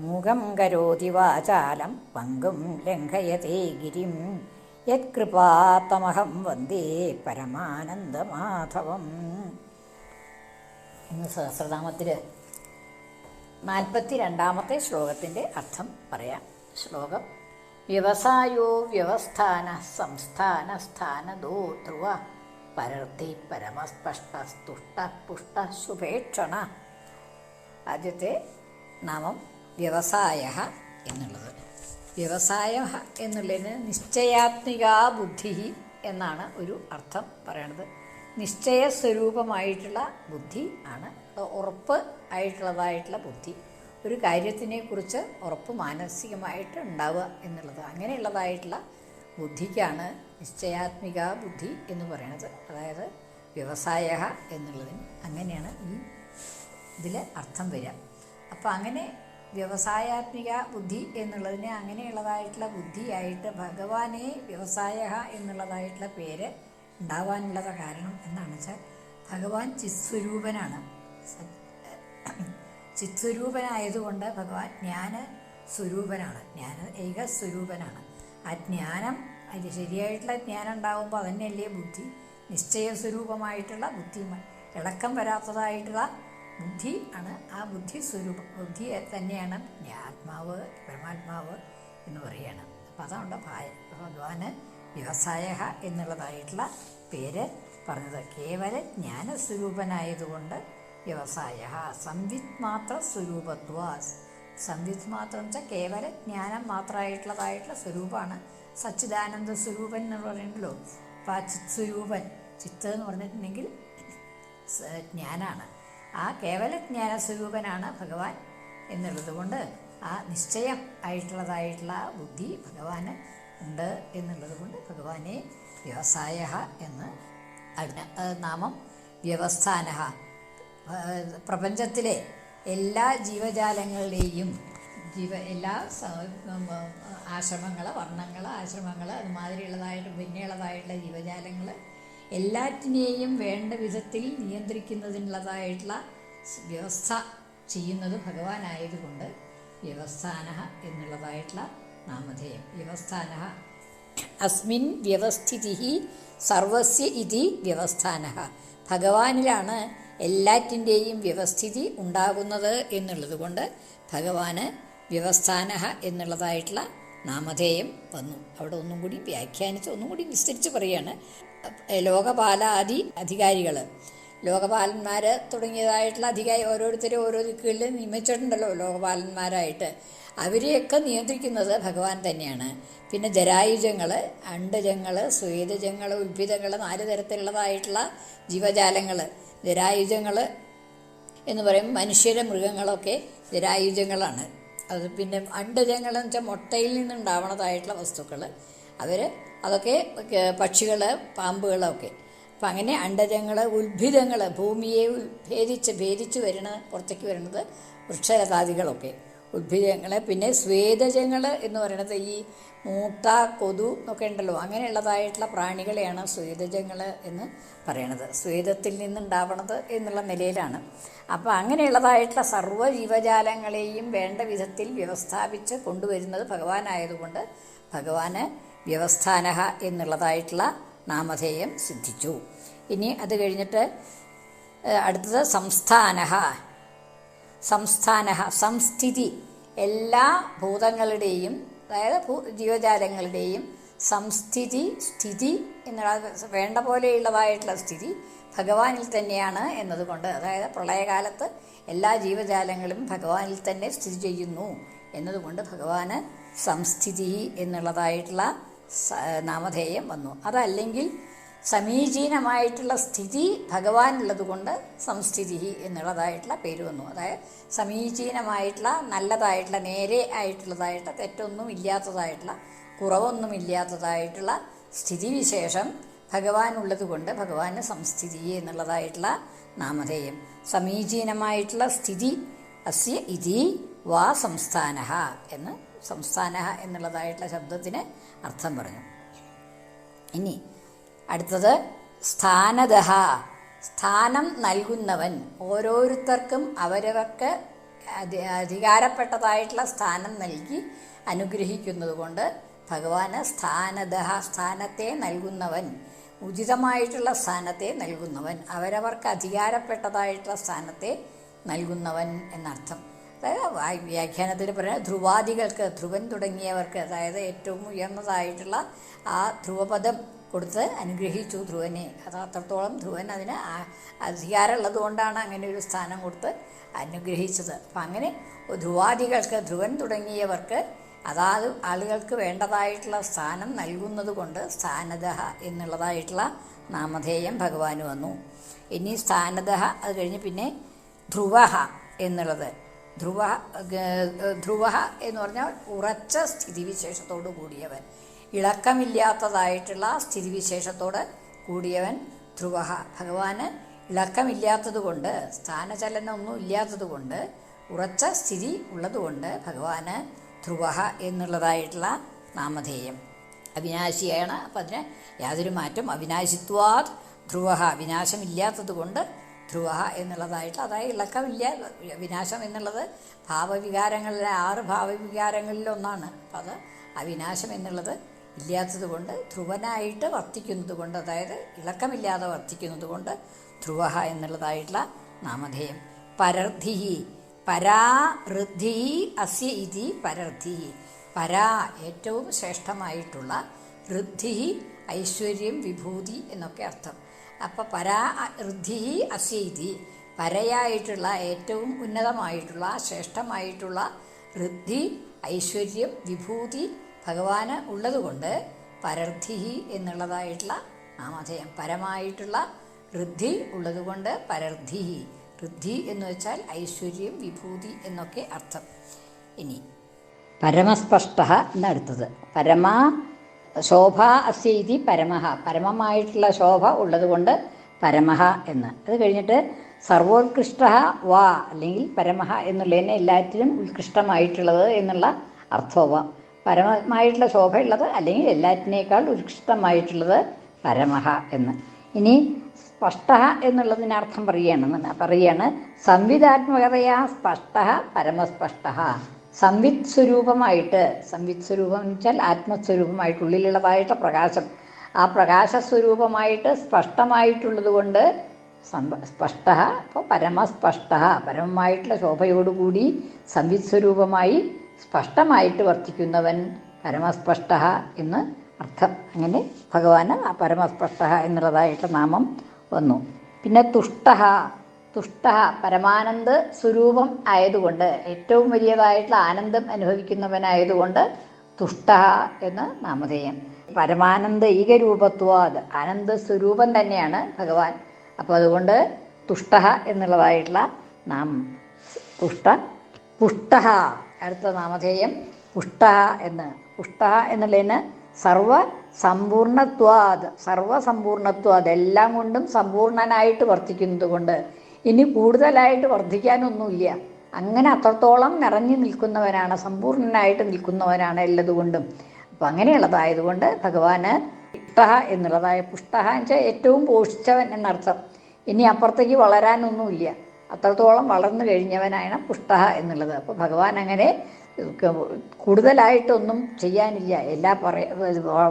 മൂകം കരോതി വാചാലം പങ്കും ലംഘയത്തെ ഗിരിം. യത്കൃപാത്തമഹം വന്ദേ പരമാനന്ദമാധവം. ഇന്ന് സഹസ്രനാമത്തിൽ നാൽപ്പത്തി രണ്ടാമത്തെ ശ്ലോകത്തിന്റെ അർത്ഥം പറയാം. ശ്ലോകം വ്യവസായോ വ്യവസ്ഥാന സംസ്ഥാന സ്ഥാനദോ ധ്രുവ പരർത്തി പരമസ്പഷ്ടുഷ്ട പുഷ്ട ശുഭേക്ഷണ ആദ്യത്തെ നാമം വ്യവസായ എന്നുള്ളത്. വ്യവസായ എന്നുള്ളതിന് നിശ്ചയാത്മിക ബുദ്ധി എന്നാണ് ഒരു അർത്ഥം പറയണത്. നിശ്ചയ സ്വരൂപമായിട്ടുള്ള ബുദ്ധി ആണ്. ഉറപ്പ് ആയിട്ടുള്ളതായിട്ടുള്ള ബുദ്ധി. ഒരു കാര്യത്തിനെ കുറിച്ച് ഉറപ്പ് മാനസികമായിട്ട് ഉണ്ടാവുക എന്നുള്ളത്. അങ്ങനെയുള്ളതായിട്ടുള്ള ബുദ്ധിക്കാണ് നിശ്ചയാത്മിക ബുദ്ധി എന്ന് പറയുന്നത് അതായത് വ്യവസായ എന്നുള്ളതിന് അങ്ങനെയാണ് ഈ ഇതിൽ അർത്ഥം വരിക. അപ്പോൾ അങ്ങനെ വ്യവസായാത്മിക ബുദ്ധി എന്നുള്ളതിന് അങ്ങനെയുള്ളതായിട്ടുള്ള ബുദ്ധിയായിട്ട് ഭഗവാനെ വ്യവസായ എന്നുള്ളതായിട്ടുള്ള പേര് ഉണ്ടാവാനുള്ളത് കാരണം എന്താണെന്ന് വെച്ചാൽ ഭഗവാൻ ചിത്സ്വരൂപനാണ്. ചിത്സ്വരൂപനായതുകൊണ്ട് ഭഗവാൻ ജ്ഞാന സ്വരൂപനാണ്. ജ്ഞാന ഏക സ്വരൂപനാണ്. ആ ജ്ഞാനം അതിന് ശരിയായിട്ടുള്ള ജ്ഞാനം ഉണ്ടാകുമ്പോൾ അതന്നെയല്ലേ ബുദ്ധി? നിശ്ചയ സ്വരൂപമായിട്ടുള്ള ബുദ്ധി ഇളക്കം വരാത്തതായിട്ടുള്ള ബുദ്ധി ആണ്. ആ ബുദ്ധി സ്വരൂപം. ബുദ്ധി തന്നെയാണ് ആത്മാവ് പരമാത്മാവ് എന്ന് പറയുകയാണ്. അപ്പം അതുകൊണ്ട് ഭായ ഭഗവാന് വ്യവസായ എന്നുള്ളതായിട്ടുള്ള പേര് പറഞ്ഞത്. കേവല ജ്ഞാനസ്വരൂപനായതുകൊണ്ട് വ്യവസായ സംവിത് മാത്ര സ്വരൂപത്വ. സംവിത് മാത്രം വെച്ചാൽ കേവല ജ്ഞാനം മാത്രമായിട്ടുള്ളതായിട്ടുള്ള സ്വരൂപമാണ്. സച്ചിദാനന്ദ സ്വരൂപൻ എന്ന് പറയുന്നല്ലോ. അപ്പോൾ ആ ചിത് സ്വരൂപൻ ചിത്ത് എന്ന് പറഞ്ഞിട്ടുണ്ടെങ്കിൽ ജ്ഞാനാണ്. ആ കേവല ജ്ഞാന സ്വരൂപനാണ് ഭഗവാൻ എന്നുള്ളത് കൊണ്ട് ആ നിശ്ചയം ആയിട്ടുള്ളതായിട്ടുള്ള ബുദ്ധി ഭഗവാന് ഉണ്ട് എന്നുള്ളത് കൊണ്ട് ഭഗവാനെ വ്യവസായ എന്ന് അതിന് നാമം വ്യവസ്ഥാന പ്രപഞ്ചത്തിലെ എല്ലാ ജീവജാലങ്ങളുടെയും ജീവ എല്ലാ ആശ്രമങ്ങൾ വർണങ്ങൾ ആശ്രമങ്ങൾ അതുമാതിരിയുള്ളതായിട്ട് പിന്നെയുള്ളതായിട്ടുള്ള ജീവജാലങ്ങൾ എല്ലാറ്റിനെയും വേണ്ട വിധത്തിൽ നിയന്ത്രിക്കുന്നതിനുള്ളതായിട്ടുള്ള വ്യവസ്ഥ ചെയ്യുന്നത് ഭഗവാനായതുകൊണ്ട് വ്യവസ്ഥാന എന്നുള്ളതായിട്ടുള്ള നാമധേയം. വ്യവസ്ഥാന അസ്മിൻ വ്യവസ്ഥിതി സർവസ്യ ഇതി വ്യവസ്ഥാന. ഭഗവാനിലാണ് എല്ലാറ്റിന്റെയും വ്യവസ്ഥിതി ഉണ്ടാകുന്നത് എന്നുള്ളത് കൊണ്ട് ഭഗവാന് വ്യവസ്ഥാന എന്നുള്ളതായിട്ടുള്ള നാമധേയം വന്നു. അവിടെ ഒന്നും കൂടി വ്യാഖ്യാനിച്ച് ഒന്നും കൂടി വിസ്തരിച്ച് പറയാണ്. ലോകപാലാദി അധികാരികൾ ലോകപാലന്മാർ തുടങ്ങിയതായിട്ടുള്ള അധികാരി ഓരോരുത്തരും ഓരോ ദിക്കുകളിൽ നിയമിച്ചിട്ടുണ്ടല്ലോ ലോകപാലന്മാരായിട്ട്. അവരെയൊക്കെ നിയന്ത്രിക്കുന്നത് ഭഗവാൻ തന്നെയാണ്. പിന്നെ ജരായുജങ്ങൾ അണ്ടജങ്ങൾ സ്വേദജങ്ങൾ ഉത്ഭിതങ്ങൾ നാല് തരത്തിലുള്ളതായിട്ടുള്ള ജീവജാലങ്ങൾ ജരായുജങ്ങൾ എന്ന് പറയും മനുഷ്യരെ മൃഗങ്ങളൊക്കെ ജരായുജങ്ങളാണ്. അത് പിന്നെ അണ്ടജങ്ങൾ എന്ന് വെച്ചാൽ മുട്ടയിൽ നിന്നുണ്ടാവണതായിട്ടുള്ള വസ്തുക്കൾ അവർ അതൊക്കെ പക്ഷികൾ പാമ്പുകളൊക്കെ. അപ്പം അങ്ങനെ അണ്ടജങ്ങൾ ഉത്ഭിദങ്ങൾ ഭൂമിയെ ഭേദിച്ച് ഭേദിച്ച് വരുന്ന പുറത്തേക്ക് വരുന്നത് വൃക്ഷലതാദികളൊക്കെ. ഉദ്ഭിദങ്ങൾ പിന്നെ സ്വേദജങ്ങൾ എന്ന് പറയുന്നത് ഈ മൂട്ട കൊതു എന്നൊക്കെ ഉണ്ടല്ലോ. അങ്ങനെയുള്ളതായിട്ടുള്ള പ്രാണികളെയാണ് സ്വേദജങ്ങൾ എന്ന് പറയണത്. സ്വേദത്തിൽ നിന്നുണ്ടാവണത് എന്നുള്ള നിലയിലാണ്. അപ്പോൾ അങ്ങനെയുള്ളതായിട്ടുള്ള സർവ ജീവജാലങ്ങളെയും വേണ്ട വിധത്തിൽ വ്യവസ്ഥാപിച്ച് കൊണ്ടുവരുന്നത് ഭഗവാനായതുകൊണ്ട് ഭഗവാന് വ്യവസ്ഥാന എന്നുള്ളതായിട്ടുള്ള നാമധേയം സിദ്ധിച്ചു. ഇനി അത് കഴിഞ്ഞിട്ട് അടുത്തത് സംസ്ഥാനഹ. സംസ്ഥാനഹ സംസ്ഥിതി. എല്ലാ ഭൂതങ്ങളുടെയും അതായത് ഭൂ ജീവജാലങ്ങളുടെയും സംസ്ഥിതി സ്ഥിതി എന്നുള്ള വേണ്ട പോലെയുള്ളതായിട്ടുള്ള സ്ഥിതി ഭഗവാനിൽ തന്നെയാണ് എന്നതുകൊണ്ട് അതായത് പ്രളയകാലത്ത് എല്ലാ ജീവജാലങ്ങളും ഭഗവാനിൽ തന്നെ സ്ഥിതി ചെയ്യുന്നു എന്നതുകൊണ്ട് ഭഗവാന് സംസ്ഥിതി എന്നുള്ളതായിട്ടുള്ള നാമധേയം വന്നു. അതല്ലെങ്കിൽ സമീചീനമായിട്ടുള്ള സ്ഥിതി ഭഗവാനുള്ളത് കൊണ്ട് സംസ്ഥിതി എന്നുള്ളതായിട്ടുള്ള പേര് വന്നു. അതായത് സമീചീനമായിട്ടുള്ള നല്ലതായിട്ടുള്ള നേരെ ആയിട്ടുള്ളതായിട്ടുള്ള തെറ്റൊന്നും ഇല്ലാത്തതായിട്ടുള്ള കുറവൊന്നും ഇല്ലാത്തതായിട്ടുള്ള സ്ഥിതിവിശേഷം ഭഗവാനുള്ളത് കൊണ്ട് ഭഗവാന് സംസ്ഥിതി എന്നുള്ളതായിട്ടുള്ള നാമധേയം. സമീചീനമായിട്ടുള്ള സ്ഥിതി അസ്യ ഇതി വാ സംസ്ഥാന എന്ന് സംസ്ഥാന എന്നുള്ളതായിട്ടുള്ള ശബ്ദത്തിന് അർത്ഥം പറഞ്ഞു. ഇനി അടുത്തത് സ്ഥാനദഹ. സ്ഥാനം നൽകുന്നവൻ ഓരോരുത്തർക്കും അവരവർക്ക് അധികാരപ്പെട്ടതായിട്ടുള്ള സ്ഥാനം നൽകി അനുഗ്രഹിക്കുന്നത് കൊണ്ട് ഭഗവാന് സ്ഥാനദ സ്ഥാനത്തെ നൽകുന്നവൻ ഉചിതമായിട്ടുള്ള സ്ഥാനത്തെ നൽകുന്നവൻ അവരവർക്ക് അധികാരപ്പെട്ടതായിട്ടുള്ള സ്ഥാനത്തെ നൽകുന്നവൻ എന്നർത്ഥം. അതായത് വ്യാഖ്യാനത്തിൽ പറയുന്നത് ധ്രുവാദികൾക്ക് ധ്രുവൻ തുടങ്ങിയവർക്ക് അതായത് ഏറ്റവും ഉയർന്നതായിട്ടുള്ള ആ ധ്രുവപദം കൊടുത്ത് അനുഗ്രഹിച്ചു ധ്രുവനെ. അത് അത്രത്തോളം ധ്രുവൻ അതിന് അധികാരമുള്ളത് കൊണ്ടാണ് അങ്ങനെ ഒരു സ്ഥാനം കൊടുത്ത് അനുഗ്രഹിച്ചത്. അപ്പം അങ്ങനെ ധ്രുവാദികൾക്ക് ധ്രുവൻ തുടങ്ങിയവർക്ക് അതാത് ആളുകൾക്ക് വേണ്ടതായിട്ടുള്ള സ്ഥാനം നൽകുന്നത് കൊണ്ട് സ്ഥാനത എന്നുള്ളതായിട്ടുള്ള നാമധേയം ഭഗവാന് വന്നു. ഇനി സ്ഥാനത അത് കഴിഞ്ഞ് പിന്നെ ധ്രുവഹ എന്നുള്ളത്. ധ്രുവ ധ്രുവ എന്ന് പറഞ്ഞാൽ ഉറച്ച സ്ഥിതിവിശേഷത്തോട് കൂടിയവൻ. ഇളക്കമില്ലാത്തതായിട്ടുള്ള സ്ഥിതിവിശേഷത്തോട് കൂടിയവൻ ധ്രുവ. ഭഗവാന് ഇളക്കമില്ലാത്തത് കൊണ്ട് സ്ഥാനചലനമൊന്നും ഇല്ലാത്തതുകൊണ്ട് ഉറച്ച സ്ഥിതി ഉള്ളതുകൊണ്ട് ഭഗവാന് ധ്രുവ എന്നുള്ളതായിട്ടുള്ള നാമധേയം. അവിനാശിയാണ്. അപ്പം അതിന് യാതൊരു മാറ്റം. അവിനാശിത്വാത് ധ്രുവ. വിനാശമില്ലാത്തത് കൊണ്ട് ധ്രുവ എന്നുള്ളതായിട്ട് അതായത് ഇളക്കമില്ല വിനാശം എന്നുള്ളത് ഭാവവികാരങ്ങളിലെ ആറ് ഭാവവികാരങ്ങളിലൊന്നാണ് അപ്പം അത് അവിനാശം എന്നുള്ളത് ഇല്ലാത്തത് കൊണ്ട് ധ്രുവനായിട്ട് വർത്തിക്കുന്നത് കൊണ്ട് അതായത് ഇളക്കമില്ലാതെ വർത്തിക്കുന്നത് കൊണ്ട് ധ്രുവ എന്നുള്ളതായിട്ടുള്ള നാമധേയം. പരർദ്ധി പരാ ഋദ്ധി അസ്യ ഇതി പരർദ്ധി. പരാ ഏറ്റവും ശ്രേഷ്ഠമായിട്ടുള്ള ഋദ്ധി ഐശ്വര്യം വിഭൂതി എന്നൊക്കെ അർത്ഥം. അപ്പം പരാ ഋദ്ധി അസീതി. പരയായിട്ടുള്ള ഏറ്റവും ഉന്നതമായിട്ടുള്ള ശ്രേഷ്ഠമായിട്ടുള്ള ഋദ്ധി ഐശ്വര്യം വിഭൂതി ഭഗവാന് ഉള്ളതുകൊണ്ട് പരർദ്ധി എന്നുള്ളതായിട്ടുള്ള നാമധേയം. പരമായിട്ടുള്ള ഋദ്ധി ഉള്ളതുകൊണ്ട് പരർദ്ധി ഋദ്ധി എന്ന് വെച്ചാൽ ഐശ്വര്യം വിഭൂതി എന്നൊക്കെ അർത്ഥം. ഇനി പരമസ്പഷ്ട എന്നടുത്തത് പരമാ ശോഭ അസ്യതി പരമഹ. പരമമായിട്ടുള്ള ശോഭ ഉള്ളതുകൊണ്ട് പരമഹ എന്ന്. അത് കഴിഞ്ഞിട്ട് സർവോത്കൃഷ്ട വാ അല്ലെങ്കിൽ പരമഹ എന്നുള്ളതിനെ എല്ലാറ്റിനും ഉത്കൃഷ്ടമായിട്ടുള്ളത് എന്നുള്ള അർത്ഥവ. പരമമായിട്ടുള്ള ശോഭയുള്ളത് അല്ലെങ്കിൽ എല്ലാറ്റിനേക്കാൾ ഉത്കൃഷ്ടമായിട്ടുള്ളത് പരമഹ എന്ന്. ഇനി സ്പഷ്ട എന്നുള്ളതിന് അർത്ഥം പറയുകയാണ്. പറയുകയാണ് സംവിധാത്മകതയാ സ്പഷ്ട പരമസ്പഷ്ട. സംവിത് സ്വരൂപമായിട്ട് സംവിത് സ്വരൂപം എന്ന് വെച്ചാൽ ആത്മസ്വരൂപമായിട്ട് ഉള്ളിലുള്ളതായിട്ട് പ്രകാശം. ആ പ്രകാശസ്വരൂപമായിട്ട് സ്പഷ്ടമായിട്ടുള്ളത് കൊണ്ട് സ്പഷ്ട അപ്പോൾ പരമസ്പഷ്ട പരമമായിട്ടുള്ള ശോഭയോടുകൂടി സംവിത് സ്വരൂപമായി സ്പഷ്ടമായിട്ട് വർത്തിക്കുന്നവൻ പരമസ്പഷ്ട എന്ന് അർത്ഥം. അങ്ങനെ ഭഗവാന് ആ പരമസ്പഷ്ട എന്നുള്ളതായിട്ട് നാമം വന്നു. പിന്നെ തുഷ്ട തുഷ്ട പരമാനന്ദ സ്വരൂപം ആയതുകൊണ്ട് ഏറ്റവും വലിയതായിട്ടുള്ള ആനന്ദം അനുഭവിക്കുന്നവനായതുകൊണ്ട് തുഷ്ട എന്ന് നാമധേയം. പരമാനന്ദ ഈകരൂപത്വാത് ആനന്ദ സ്വരൂപം തന്നെയാണ് ഭഗവാൻ. അപ്പോൾ അതുകൊണ്ട് തുഷ്ട എന്നുള്ളതായിട്ടുള്ള നാമം. തുഷ്ട പുഷ്ട അടുത്ത നാമധേയം പുഷ്ട എന്ന്. പുഷ്ട എന്നുള്ളതിന് സർവ സമ്പൂർണത്വാത് സർവസമ്പൂർണത്വാത് എല്ലാം കൊണ്ടും സമ്പൂർണനായിട്ട് വർത്തിക്കുന്നത് കൊണ്ട് ഇനി കൂടുതലായിട്ട് വർദ്ധിക്കാനൊന്നുമില്ല. അങ്ങനെ അത്രത്തോളം നിറഞ്ഞു നിൽക്കുന്നവനാണ് സമ്പൂർണനായിട്ട് നിൽക്കുന്നവനാണ് എല്ലതുകൊണ്ടും. അപ്പം അങ്ങനെയുള്ളതായതുകൊണ്ട് ഭഗവാന് ഇഷ്ടഹ എന്നുള്ളതായ പുഷ്ടഹ എന്ന് വെച്ചാൽ ഏറ്റവും പോഷിച്ചവൻ എന്നർത്ഥം. ഇനി അപ്പുറത്തേക്ക് വളരാനൊന്നുമില്ല. അത്രത്തോളം വളർന്നു കഴിഞ്ഞവനാണ് പുഷ്ടഹ എന്നുള്ളത്. അപ്പോൾ ഭഗവാൻ അങ്ങനെ കൂടുതലായിട്ടൊന്നും ചെയ്യാനില്ല. എല്ലാ പറയ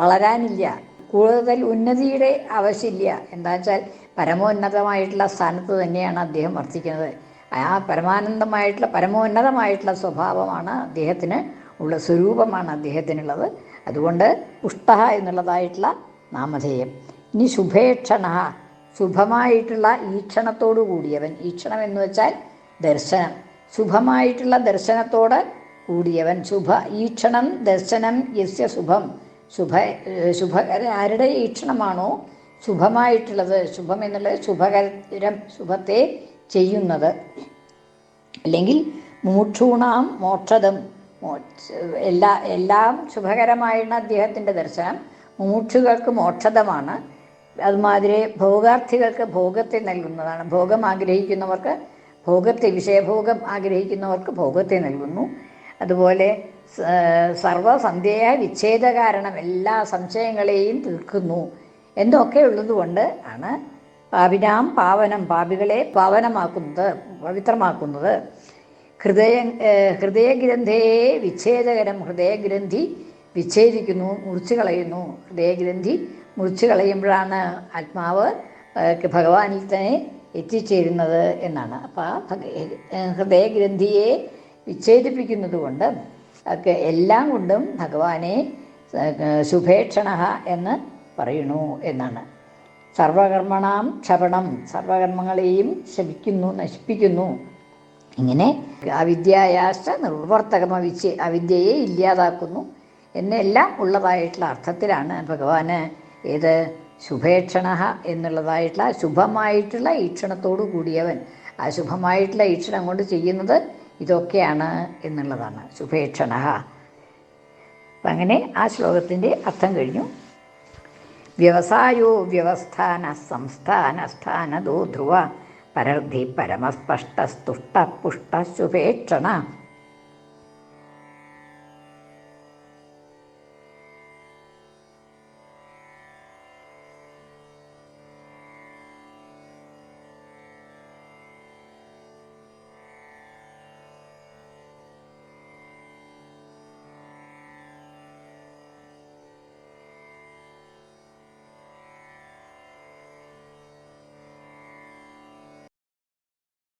വളരാനില്ല. കൂടുതൽ ഉന്നതിയുടെ ആവശ്യമില്ല. എന്താ വെച്ചാൽ പരമോന്നതമായിട്ടുള്ള സ്ഥാനത്ത് തന്നെയാണ് അദ്ദേഹം വർത്തിക്കുന്നത്. ആ പരമാനന്ദമായിട്ടുള്ള പരമോന്നതമായിട്ടുള്ള സ്വഭാവമാണ് അദ്ദേഹത്തിന് ഉള്ള സ്വരൂപമാണ് അദ്ദേഹത്തിനുള്ളത്. അതുകൊണ്ട് പുഷ്ട എന്നുള്ളതായിട്ടുള്ള നാമധേയം. ഇനി ശുഭേക്ഷണ ശുഭമായിട്ടുള്ള ഈക്ഷണത്തോടു കൂടിയവൻ. ഈക്ഷണം എന്ന് വെച്ചാൽ ദർശനം. ശുഭമായിട്ടുള്ള ദർശനത്തോട് കൂടിയവൻ. ശുഭ ഈക്ഷണം ദർശനം യസ്യ ശുഭം. ശുഭ ശുഭകര ആരുടെ ഈക്ഷണമാണോ ശുഭമായിട്ടുള്ളത്. ശുഭം എന്നുള്ളത് ശുഭകരം ശുഭത്തെ ചെയ്യുന്നത്. അല്ലെങ്കിൽ മൂക്ഷൂണാം മോക്ഷതം എല്ലാ എല്ലാം ശുഭകരമായിരുന്ന അദ്ദേഹത്തിന്റെ ദർശനം മൂക്ഷുകൾക്ക് മോക്ഷതമാണ് അതുമാതിരി ഭോഗാർത്ഥികൾക്ക് ഭോഗത്തെ നൽകുന്നതാണ്. ഭോഗം ആഗ്രഹിക്കുന്നവർക്ക് ഭോഗത്തെ വിഷയഭോഗം ആഗ്രഹിക്കുന്നവർക്ക് ഭോഗത്തെ നൽകുന്നു. അതുപോലെ സർവസന്ധ്യയ വിച്ഛേദ കാരണം എല്ലാ സംശയങ്ങളെയും തീർക്കുന്നു. എന്നൊക്കെ ഉള്ളതുകൊണ്ട് ആണ് പാപിനാം പാവനം പാപികളെ പാവനമാക്കുന്നത് പവിത്രമാക്കുന്നത്. ഹൃദയ ഹൃദയഗ്രന്ഥയെ വിച്ഛേദകരം ഹൃദയഗ്രന്ഥി വിച്ഛേദിക്കുന്നു മുറിച്ചു കളയുന്നു ഹൃദയഗ്രന്ഥി മുറിച്ചു കളയുമ്പോഴാണ് ആത്മാവ് ഭഗവാനിൽ തന്നെ എത്തിച്ചേരുന്നത് എന്നാണ്. അപ്പോൾ ആ ഹൃദയഗ്രന്ഥിയെ വിച്ഛേദിപ്പിക്കുന്നത് കൊണ്ട് എല്ലാം കൊണ്ടും ഭഗവാനെ സുഭേക്ഷണ എന്ന് പറയുന്നു എന്നാണ്. സർവകർമ്മണാം ക്ഷപണം സർവകർമ്മങ്ങളെയും ശപിക്കുന്നു നശിപ്പിക്കുന്നു. ഇങ്ങനെ അവിദ്യായാശ്ച നിർവർത്തകമ വിച്ച് അവിദ്യയെ ഇല്ലാതാക്കുന്നു. എന്നെല്ലാം ഉള്ളതായിട്ടുള്ള അർത്ഥത്തിലാണ് ഭഗവാന് ഏത് ശുഭേക്ഷണ എന്നുള്ളതായിട്ടുള്ള ശുഭമായിട്ടുള്ള ഈക്ഷണത്തോടു കൂടിയവൻ. അശുഭമായിട്ടുള്ള ശുഭമായിട്ടുള്ള ഈക്ഷണം കൊണ്ട് ചെയ്യുന്നത് ഇതൊക്കെയാണ് എന്നുള്ളതാണ്. ശുഭേക്ഷണ. അങ്ങനെ ആ ശ്ലോകത്തിന്റെ അർത്ഥം കഴിഞ്ഞു. വ്യവസായോ വ്യവസ്ഥാന സംസ്ഥാന സ്ഥാനതോ ധ്രുവ പരർദ്ധി പരമസ്പഷ്ടസ്തുഷ്ട പുഷ്ട ശുഭേക്ഷണ